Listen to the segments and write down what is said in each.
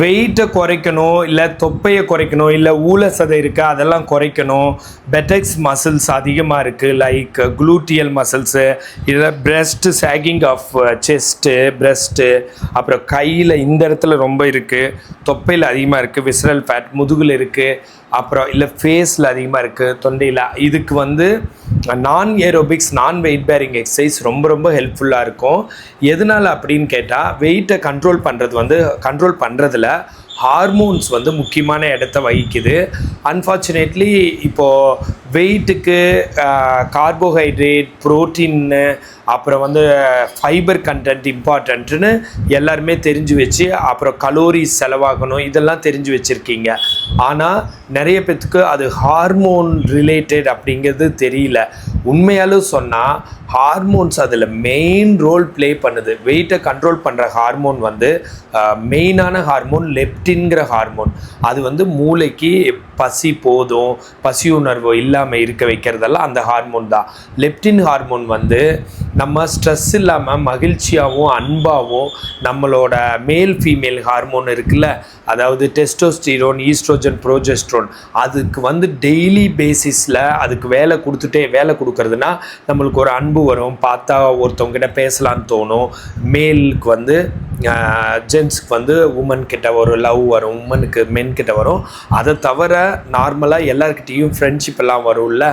வெயிட்டை குறைக்கணும் இல்லை தொப்பையை குறைக்கணும் இல்லை ஊழ சதை இருக்குது அதெல்லாம் குறைக்கணும். பெட்டெக்ஸ் மசில்ஸ் அதிகமாக இருக்குது லைக் குளூட்டியல் மசில்ஸு இல்லை breast சேகிங் ஆஃப் செஸ்ட்டு breastு அப்புறம் கையில் இந்த இடத்துல ரொம்ப இருக்குது தொப்பையில் அதிகமாக இருக்குது விசரல் ஃபேட் முதுகில் இருக்குது அப்புறம் இல்லை ஃபேஸில் அதிகமாக இருக்குது தொண்டையில். இதுக்கு வந்து நான் ஏரோபிக்ஸ் நான் வெயிட் பேரிங் எக்ஸசைஸ் ரொம்ப ரொம்ப ஹெல்ப்ஃபுல்லாக இருக்கும். எதனால் அப்படின்னு கேட்டால் வெயிட்டை கண்ட்ரோல் பண்ணுறது வந்து கண்ட்ரோல் பண்ணுறதுல ஹார்மோன்ஸ் வந்து முக்கியமான இடத்த வகிக்குது. அன்ஃபார்ச்சுனேட்லி இப்போது வெயிட்டுக்கு கார்போஹைட்ரேட் ப்ரோட்டீன்னு அப்புறம் வந்து ஃபைபர் கண்டென்ட் இம்பார்ட்டன்ட்னு எல்லாருமே தெரிஞ்சு வச்சு அப்புறம் கலோரிஸ் செலவாகணும் இதெல்லாம் தெரிஞ்சு வச்சுருக்கீங்க. ஆனால் நிறைய பேத்துக்கு அது ஹார்மோன் ரிலேட்டட் அப்படிங்கிறது தெரியல. உண்மையாலும் சொன்னால் ஹார்மோன்ஸ் அதில் மெயின் ரோல் ப்ளே பண்ணுது. வெயிட்டை கண்ட்ரோல் பண்ணுற ஹார்மோன் வந்து மெயினான ஹார்மோன் லெப்டின்கிற ஹார்மோன் அது வந்து மூளைக்கு பசி போதும் பசி உணர்வு இல்லாமல் இருக்க வைக்கிறதெல்லாம் அந்த ஹார்மோன் தான். லெப்டின் ஹார்மோன் வந்து நம்ம ஸ்ட்ரெஸ் இல்லாமல் மகிழ்ச்சியாகவும் அன்பாகவும் நம்மளோட மேல் ஃபீமேல் ஹார்மோன் இருக்குல்ல? அதாவது டெஸ்டோஸ்டீரோன் ஈஸ்ட்ரோஜன் ப்ரோஜெஸ்ட்ரோன் அதுக்கு வந்து டெய்லி பேசிஸில் அதுக்கு வேலை கொடுத்துட்டே வேலை கொடுக்கறதுனா நம்மளுக்கு ஒரு அன்பு வரும். பார்த்தா ஒருத்தவங்ககிட்ட பேசலான்னு தோணும். மேலுக்கு வந்து ஜென்ஸுக்கு வந்து உமன் கிட்ட வரும் லவ் வரும் உமனுக்கு மென் கிட்ட வரும். அதை தவிர நார்மலாக எல்லாருக்கிட்டேயும் ஃப்ரெண்ட்ஷிப் எல்லாம் வரும்ல.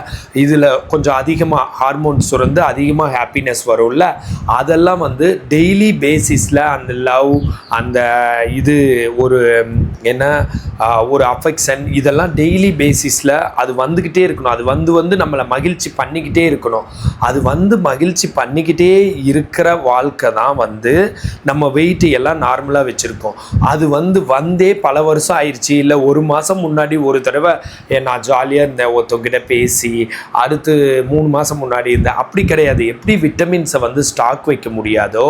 இதில் கொஞ்சம் அதிகமாக ஹார்மோன் சுரந்து அதிகமாக ஹாப்பினஸ் வரும்ல. அதெல்லாம் வந்து டெய்லி பேசிஸில் அந்த லவ் அந்த இது ஒரு என்ன ஒரு அஃபெக்ஷன் இதெல்லாம் டெய்லி பேசிஸில் அது வந்துக்கிட்டே இருக்கணும். அது வந்து வந்து நம்மளை மகிழ்ச்சி பண்ணிக்கிட்டே இருக்கணும். அது வந்து மகிழ்ச்சி பண்ணிக்கிட்டே இருக்கிற வாழ்க்கை தான் வந்து நம்ம வெயிட் வீட்டு எல்லாம் நார்மலாக வச்சுருக்கோம். அது வந்து வந்தே பல வருஷம் ஆயிடுச்சு இல்லை ஒரு மாதம் முன்னாடி ஒரு தடவை ஏ, நான் ஜாலியாக இருந்தேன். ஒருத்தவங்கிட்ட பேசி அடுத்து மூணு மாதம் முன்னாடி இருந்தேன். அப்படி கிடையாது. எப்படி விட்டமின்ஸை வந்து ஸ்டாக் வைக்க முடியாதோ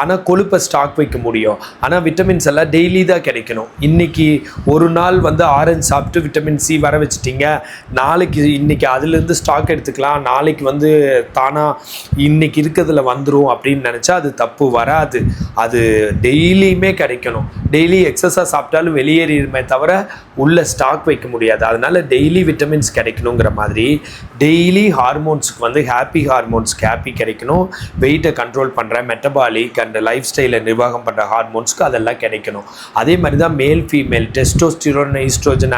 ஆனால் கொழுப்பை ஸ்டாக் வைக்க முடியும். ஆனால் விட்டமின்ஸ் எல்லாம் டெய்லி தான் கிடைக்கணும். இன்னைக்கு ஒரு நாள் வந்து ஆரஞ்சு சாப்பிட்டு விட்டமின் சி வர வச்சுட்டிங்க. நாளைக்கு இன்றைக்கி அதுலேருந்து ஸ்டாக் எடுத்துக்கலாம். நாளைக்கு வந்து தானாக இன்றைக்கி இருக்கிறதுல வந்துடும் அப்படின்னு நினச்சா அது தப்பு வராது. அது டெய்லியுமே கிடைக்கணும். டெய்லி எக்ஸஸாக சாப்பிட்டாலும் வெளியேறிடுமே தவிர உள்ளே ஸ்டாக் வைக்க முடியாது. அதனால டெய்லி விட்டமின்ஸ் கிடைக்கணுங்கிற மாதிரி டெய்லி ஹார்மோன்ஸுக்கு வந்து ஹாப்பி ஹார்மோன்ஸ்க்கு ஹாப்பி கிடைக்கணும். வெயிட்டை கண்ட்ரோல் பண்ணுற மெட்டபாலிக் அண்ட் லைஃப் ஸ்டைலை நிர்வாகம் பண்ணுற ஹார்மோன்ஸ்க்கு அதெல்லாம் கிடைக்கணும். அதே மாதிரி தான் மேல் ஃபீமேல் டெஸ்டோஸ்டிரோன் ஈஸ்ட்ரோஜன்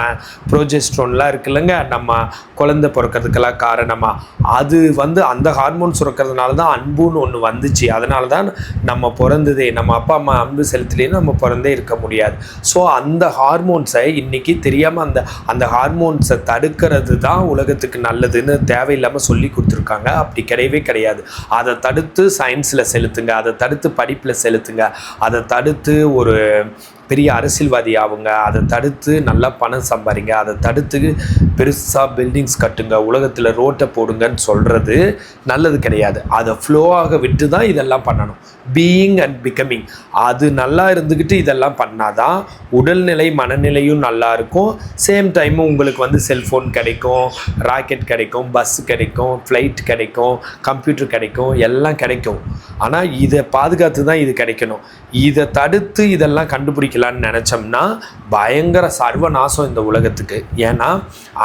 ப்ரோஜெஸ்ட்ரோன்லாம் இருக்குல்லங்க நம்ம குழந்தை பிறக்கிறதுக்கெல்லாம் காரணமாக அது வந்து அந்த ஹார்மோன் சுரக்கிறதுனால தான் அன்புன்னு ஒன்று வந்துச்சு. அதனால தான் நம்ம பிறந்தது நம்ம அப்பா அம்மா அன்பு செலுத்தலேன்னு நம்ம பிறந்தே இருக்க முடியாது. ஸோ அந்த ஹார்மோன்ஸை இன்னைக்கு தெரியாமல் அந்த அந்த ஹார்மோன்ஸை தடுக்கிறது தான் உலகத்துக்கு நல்லதுன்னு தேவையில்லாமல் சொல்லி கொடுத்துருக்காங்க. அப்படி கிடையவே கிடையாது. அதை தடுத்து சயின்ஸில் செலுத்துங்க அதை தடுத்து படிப்பில் செலுத்துங்க. அதை தடுத்து ஒரு பெரிய அரசியல்வாதி ஆகுங்க அதை தடுத்து நல்லா பணம் சம்பாதிங்க அதை தடுத்து பெருசாக பில்டிங்ஸ் கட்டுங்க. உலகத்தில் ரோட்டை போடுங்கன்னு சொல்கிறது நல்லது கிடையாது. அதை ஃப்ளோவாக விட்டு தான் இதெல்லாம் பண்ணணும். பீயிங் அண்ட் பிகமிங் அது நல்லா இருந்துக்கிட்டு இதெல்லாம் பண்ணாதான் உடல்நிலை மனநிலையும் நல்லா இருக்கும். சேம் டைமும் உங்களுக்கு வந்து செல்ஃபோன் கிடைக்கும் ராக்கெட் கிடைக்கும் பஸ் கிடைக்கும் ஃப்ளைட் கிடைக்கும் கம்ப்யூட்டர் கிடைக்கும் எல்லாம் கிடைக்கும். ஆனால் இதை பாதுகாத்து தான் இது கிடைக்கணும். இதை தடுத்து இதெல்லாம் கண்டுபிடிக்கலான்னு நினச்சோம்னா பயங்கர சர்வநாசம் இந்த உலகத்துக்கு. ஏன்னா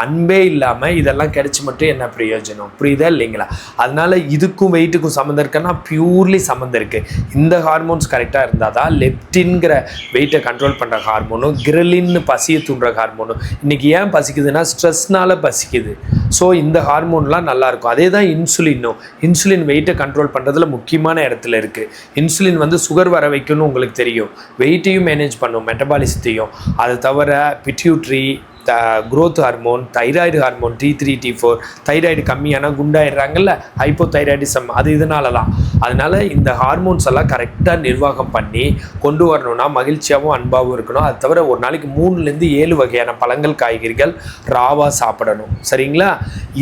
அன்பே இல்லாமல் இதெல்லாம் கிடைச்சி மட்டும் என்ன பிரயோஜனம்? புரியுதா இல்லைங்களா? அதனால் இதுக்கும் வெயிட்டுக்கும் சம்மந்தம் இருக்குன்னா பியூர்லி சம்மந்தம் இருக்குது இந்த ஹார்மோன்ஸ் கரெக்டாக இருந்தால் தான் லெப்டின்கிற வெயிட்டை கண்ட்ரோல் பண்ணுற ஹார்மோனும் கிரலின்னு பசியை தூண்டுற ஹார்மோனும் இன்றைக்கி ஏன் பசிக்குதுன்னா ஸ்ட்ரெஸ்னால் பசிக்குது. ஸோ இந்த ஹார்மோன்லாம் நல்லாயிருக்கும் அதே தான் இன்சுலினும் இன்சுலின் வெயிட்டை கண்ட்ரோல் பண்ணுறதுல முக்கியமான இடத்துல இருக்குது இன்சுலின் வந்து சுகர் வர வைக்கணும்னு உங்களுக்கு தெரியும். வெயிட்டையும் மேனேஜ் பண்ணும் மெட்டபாலிசத்தையும் அதை தவிர pituitary the growth hormone thyroid hormone T three T four thyroid கம்மியானால் குண்டாயிடுறாங்கல்ல ஹைப்போ தைராய்டிசம் அது இதனால தான் அதனால் இந்த ஹார்மோன்ஸ் எல்லாம் கரெக்டாக நிர்வாகம் பண்ணி கொண்டு வரணும்னா மகிழ்ச்சியாகவும் அன்பாகவும் இருக்கணும். அது தவிர ஒரு நாளைக்கு மூணுலேருந்து ஏழு வகையான பழங்கள் காய்கறிகள் ராவாக சாப்பிடணும். சரிங்களா?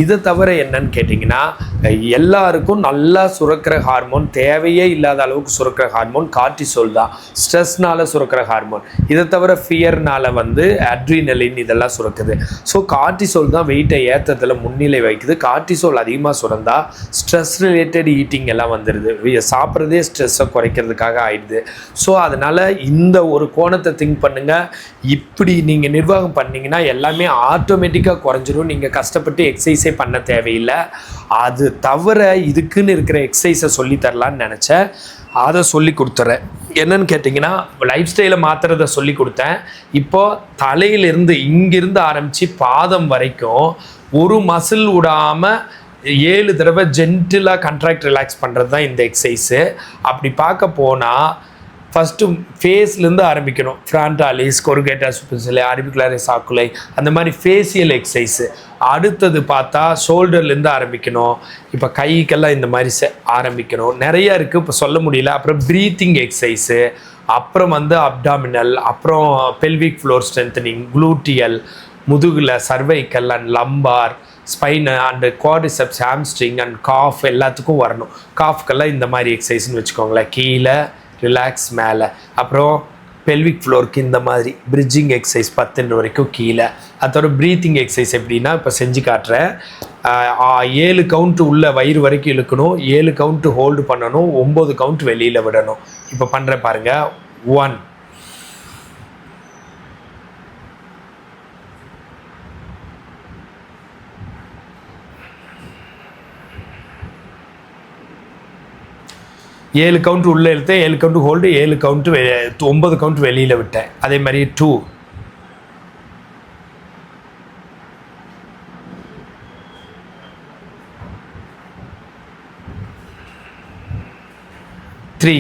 இதை தவிர என்னன்னு கேட்டிங்கன்னா எல்லாருக்கும் நல்லா சுரக்கிற ஹார்மோன் தேவையே இல்லாத அளவுக்கு சுரக்கிற ஹார்மோன் கார்டிசோல் தான். ஸ்ட்ரெஸ்னால சுரக்கிற ஹார்மோன் இதை தவிர ஃபியர்னால் வந்து அட்ரினலின் இதெல்லாம் சுரக்குது. ஸோ கார்டிசோல் தான் வெயிட்டை ஏற்றத்தில் முன்னிலை வைக்குது கார்டிசோல் அதிகமாக சுரந்தா ஸ்ட்ரெஸ் ரிலேட்டட் ஈட்டிங் எல்லாம் வந்துடுது சாப்பிட்றதே ஸ்ட்ரெஸ்ஸை குறைக்கிறதுக்காக ஆயிடுது. ஸோ அதனால் இந்த ஒரு கோணத்தை திங்க் பண்ணுங்கள் இப்படி நீங்கள் நிர்வாகம் பண்ணீங்கன்னா எல்லாமே ஆட்டோமேட்டிக்காக குறைஞ்சிரும். நீங்கள் கஷ்டப்பட்டு எக்ஸசைஸே பண்ண தேவையில்லை. அது தவிர இதுக்குன்னு இருக்கிற எக்ஸசைஸை சொல்லி தரலான்னு நினச்சேன். அதை சொல்லி கொடுத்துறேன். என்னன்னு கேட்டிங்கன்னா லைஃப் ஸ்டைலை மாற்றுறத சொல்லி கொடுத்தேன். இப்போது தலையிலிருந்து இங்கிருந்து ஆரம்பித்து பாதம் வரைக்கும் ஒரு மசில் விடாமல் ஏழு தடவை ஜென்டிலாக கண்ட்ராக்ட் ரிலாக்ஸ் பண்ணுறது தான் இந்த எக்ஸசைஸு அப்படி பார்க்க போனால் ஃபஸ்ட்டு ஃபேஸ்லேருந்து ஆரம்பிக்கணும். ஃப்ரான்டாலிஸ் கொருகேட்டா சுப்பிசிலை ஆர்பிகுலரி சாக்குலை அந்த மாதிரி ஃபேஷியல் எக்ஸசைஸு அடுத்தது பார்த்தா ஷோல்டர்லேருந்து ஆரம்பிக்கணும். இப்போ கைக்கெல்லாம் இந்த மாதிரி செ ஆரம்பிக்கணும். நிறைய இருக்குது இப்போ சொல்ல முடியல. அப்புறம் ப்ரீத்திங் எக்ஸசைஸு அப்புறம் வந்து அப்டாமினல் அப்புறம் பெல்விக் ஃப்ளோர் ஸ்ட்ரென்தனிங் குளூட்டியல் முதுகில் cervical and lumbar spine and quadriceps hamstring and calf எல்லாத்துக்கும் வரணும். காஃப்கெல்லாம் இந்த மாதிரி எக்ஸசைஸ்னு வச்சுக்கோங்களேன். கீழே ரிலாக்ஸ் மேலே. அப்புறம் பெல்விக் ஃப்ளோருக்கு இந்த மாதிரி பிரிட்ஜிங் எக்ஸசைஸ் பத்துன்ற வரைக்கும் கீழே. அதோட ப்ரீத்திங் எக்ஸசைஸ் எப்படின்னா இப்போ செஞ்சு காட்டுறேன். ஏழு கவுண்ட் உள்ள வயிறு வரைக்கும் இழுக்கணும். ஏழு கவுண்ட் ஹோல்டு பண்ணணும். ஒம்பது கவுண்ட் வெளியில் விடணும். இப்போ பண்ணுறேன் பாருங்கள் ஒன் ஏழு கவுண்ட் உள்ளே இழுத்தேன் ஏழு கவுண்ட் ஹோல்டு ஏழு கவுண்ட்டு வெ ஒம்பது கவுண்ட் வெளியில் விட்டேன். அதே மாதிரி டூ த்ரீ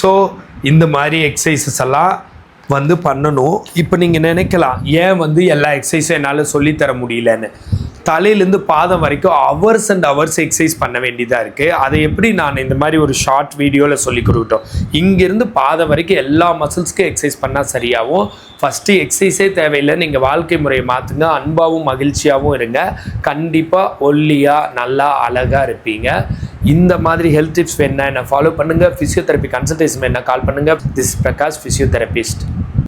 ஸோ இந்த மாதிரி எக்ஸசைசஸ் எல்லாம் வந்து பண்ணணும். இப்போ நீங்கள் நினைக்கலாம் ஏன் வந்து எல்லா எக்ஸசைஸும் என்னால் சொல்லித்தர முடியலன்னு. தலையிலேருந்து பாதம் வரைக்கும் ஹவர்ஸ் அண்ட் ஹவர்ஸ் எக்ஸசைஸ் பண்ண வேண்டியதாக இருக்குது அதை எப்படி நான் இந்த மாதிரி ஒரு ஷார்ட் வீடியோவில் சொல்லி கொடுக்கட்டும்? இங்கேருந்து பாதம் வரைக்கும் எல்லா மசில்ஸ்க்கும் எக்ஸசைஸ் பண்ணால் சரியாகும் ஃபஸ்ட்டு எக்ஸசைஸே தேவையில்லை. நீங்கள் வாழ்க்கை முறையை மாற்றுங்க அன்பாகவும் மகிழ்ச்சியாகவும் இருங்க. கண்டிப்பாக ஒல்லியாக நல்லா அழகாக இருப்பீங்க. இந்த மாதிரி ஹெல்த் டிப்ஸ் வேணா என்ன ஃபாலோ பண்ணுங்கள் ஃபிசியோதெரப்பி கன்சல்டேஷன் வேணா கால் பண்ணுங்கள் திஸ் பிரகாஷ் ஃபிசியோதெரபிஸ்ட்